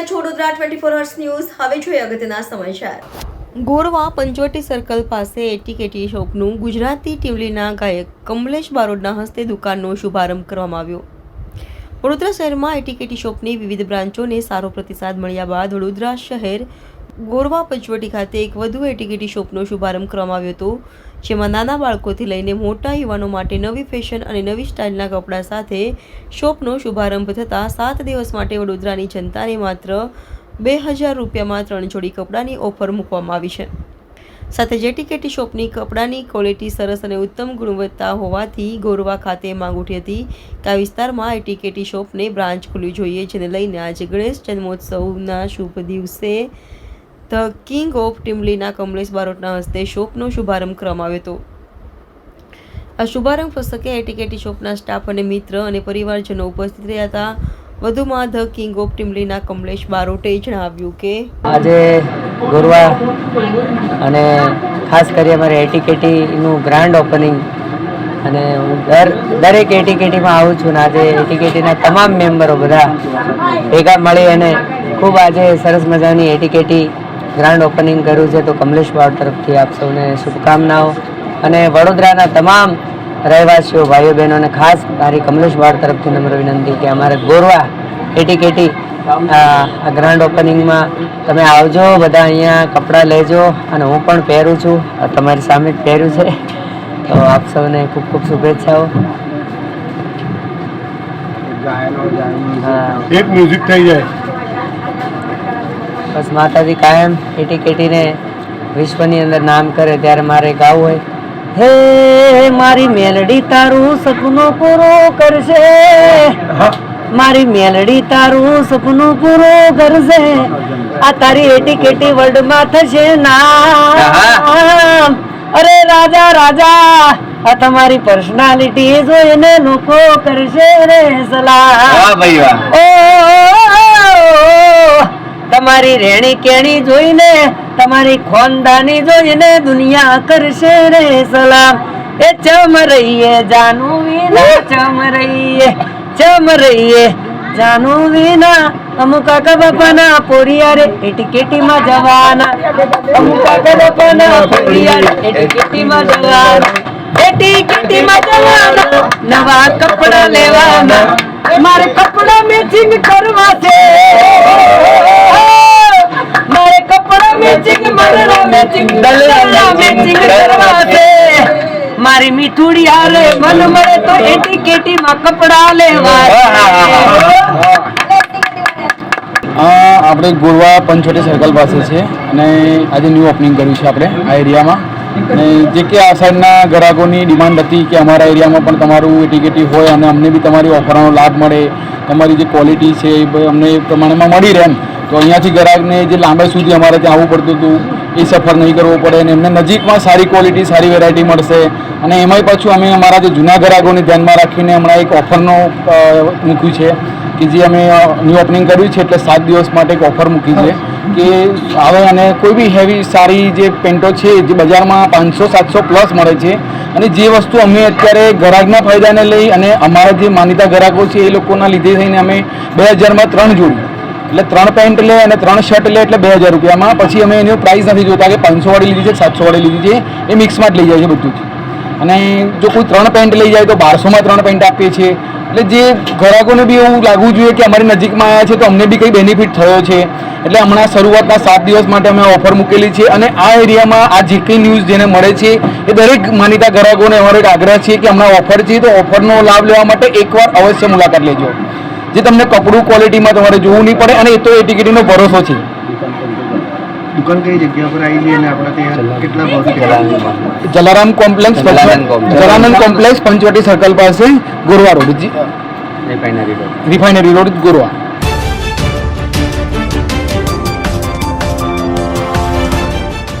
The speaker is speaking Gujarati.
રહ્યા છો Vadodara twenty four hours news હવે જોઈએ અગત્યના સમાચાર. ગોરવા પંચવટી સર્કલ પાસે એટીકેટી શોપનું ગુજરાતી ટીવલીના ગાયક કમલેશ બારોડના હસ્તે દુકાનનો શુભારંભ કરવામાં આવ્યો. વડોદરા શહેરમાં એટીકેટી શોપની વિવિધ બ્રાન્ચોને સારો પ્રતિસાદ મળ્યા બાદ વડોદરા શહેર ગોરવા પંચવટી ખાતે એક વધુ એટીકેટી શોપનો શુભારંભ કરવામાં આવ્યો હતો, જેમાં નાના બાળકોથી લઈને મોટા યુવાનો માટે નવી ફેશન અને નવી સ્ટાઇલના કપડાં સાથે શોપનો શુભારંભ થતાં સાત દિવસ માટે વડોદરાની જનતાને માત્ર બે હજાર રૂપિયામાં ત્રણ જોડી કપડાની ઓફર મૂકવામાં આવી છે. સાથે જેટીકેટી શોપની કપડાંની ક્વોલિટી સરસ અને ઉત્તમ ગુણવત્તા હોવાથી ગોરવા ખાતે માંગ ઉઠી હતી કે આ વિસ્તારમાં એટીકેટી શોપને બ્રાન્ચ ખુલવી જોઈએ, જેને લઈને આજે ગણેશ જન્મોત્સવના શુભ દિવસે ધ કિંગ ઓફ ટીમલીના કમલેશ બારોટના હસ્તે શોપનો શુભારંભ કરવામાં આવ્યો હતો. આ શુભારંભ પ્રસંગે એટીકેટી શોપના સ્ટાફ અને મિત્ર અને પરિવારજનો ઉપસ્થિત રહ્યા હતા. વધુમાં ધ કિંગ ઓફ ટીમલીના કમલેશ બારોટે જણાવ્યું કે, આજે ગોરવા અને ખાસ કરી અમારે એટીકેટીનું ગ્રાન્ડ ઓપનિંગ અને હું દર, દરેક એટીકેટીમાં આવું છું ને આજે એટીકેટીના તમામ મેમ્બરો બધા ભેગા મળી અને ખૂબ આજે સરસ મજાની એટીકેટી ગ્રાન્ડ ઓપનિંગ કર્યું છે તો કમલેશ બાળ તરફથી આપ સૌને શુભકામનાઓ. અને વડોદરાના તમામ રહેવાસીઓ ભાઈઓ બહેનોને ખાસ મારી કમલેશ બાળ તરફથી નમ્ર વિનંતી કે અમારે ગોરવા કેટી કેટી આ ગ્રાન્ડ ઓપનિંગમાં તમે આવજો બધા અહીંયા કપડાં લેજો અને હું પણ પહેરું છું. તમારી સામે જ પહેર્યું છે. તો આપ સૌને ખૂબ ખૂબ શુભેચ્છાઓ. હા. એક મ્યુઝિક થઈ જાય. બસ માતાજી કાયમ એટીકેટીને વિશ્વની અંદર નામ કરે ત્યારે મારે ગાવું હોય. હે મારી મેલડી તારું સપનું પૂરું કરશે. મારી મેલડી તારું સપનું પૂરું કરશે. આ તારી એટી કેટી વર્લ્ડ વર્લ્ડમાં થશે ના. અરે રાજા રાજા આ તમારી પર્સનાલિટી જોઈને લોકો કરશે રે સલાહ ઓ તમારી રેણી કેણી જોઈને તમારી ખોનદાની જોઈને દુનિયા કરશે રે સલામ. એ ચમ રહીએ જાનુ વિના ચમ રહીએ ચમ રહીએ જાનુ વિના અમુક કાકા બાપાના પોરિયા રે એટીકેટીમાં જવાના. અમુક કાકા બાપાના પોરિયા રે એટીકેટીમાં જવાના. એટીકેટીમાં જવાના. નવા કપડા લેવાના. મારે કપડા મેચિંગ કરવા છે. મારા મીઠુડી હારે મન મળે તો એટી કેટી માં કપડા લેવા આપણે ગોરવા પંચોટી સર્કલ પાસે છે અને આજે ન્યૂ ઓપનિંગ કર્યું છે આપણે આ એરિયામાં અને જે કે આ સાઈડના ગ્રાહકોની ડિમાન્ડ હતી કે અમારા એરિયામાં પણ તમારું એટીકેટી હોય અને અમને બી તમારી ઓફરનો લાભ મળે તમારી જે ક્વોલિટી છે એ અમને એ પ્રમાણેમાં મળી રહે એમ. તો અહીંયાથી ગ્રાહકને જે લાંબા સુધી અમારે ત્યાં આવવું પડતું હતું એ સફર નહીં કરવો પડે અને એમને નજીકમાં સારી ક્વોલિટી સારી વેરાયટી મળશે. અને એમાંય પાછું અમે અમારા જે જૂના ગ્રાહકોને ધ્યાનમાં રાખીને હમણાં એક ઓફરનો મૂક્યું છે કે જે અમે ન્યૂ ઓપનિંગ કર્યું છે એટલે સાત દિવસ માટે એક ઓફર મૂકી છે કે આવે અને કોઈ બી હેવી સારી જે પેન્ટો છે જે બજારમાં પાંચસો, સાતસો પ્લસ મળે છે અને જે વસ્તુ અમે અત્યારે ગ્રાહકના ફાયદાને લઈ અને અમારા જે માનીતા ગ્રાહકો છે એ લોકોના લીધે થઈને અમે બે હજારમાં ત્રણ જોડી એટલે ત્રણ પેન્ટ લે અને ત્રણ શર્ટ લે એટલે બે હજાર રૂપિયામાં. પછી અમે એની પ્રાઇસ નથી જોતા કે પાંચસો વાળી લીધી છે, સાતસો વાળી લીધી છે. એ મિક્સમાં જ લઈ જાય છે બધું જ. અને જો કોઈ ત્રણ પેન્ટ લઈ જાય તો બારસોમાં ત્રણ પેન્ટ આપીએ છીએ. એટલે જે ગ્રાહકોને બી એવું લાગવું જોઈએ કે અમારી નજીકમાં આવ્યા છે તો અમને બી કંઈ બેનિફિટ થયો છે. એટલે હમણાં શરૂઆતના સાત દિવસ માટે અમે ઓફર મૂકેલી છે અને આ એરિયામાં આ જે કંઈ ન્યૂઝ જેને મળે છે એ દરેક માનીતા ગ્રાહકોને અમારો એક આગ્રહ છે કે હમણાં ઓફર છે તો ઓફરનો લાભ લેવા માટે એકવાર અવશ્ય મુલાકાત લેજો. જે તમને કપડું ક્વોલિટીમાં તમારે જોવું નહીં પડે અને એ તો એ ટિકિટનો ભરોસો છે. દુકાન કઈ જગ્યા પર આવી અને આપણે ત્યાં કેટલા ભાવથી Jalaram. Complex Jalaram complex. Panchvati circle પાસે Gorwa road refinery refinery road Gorwa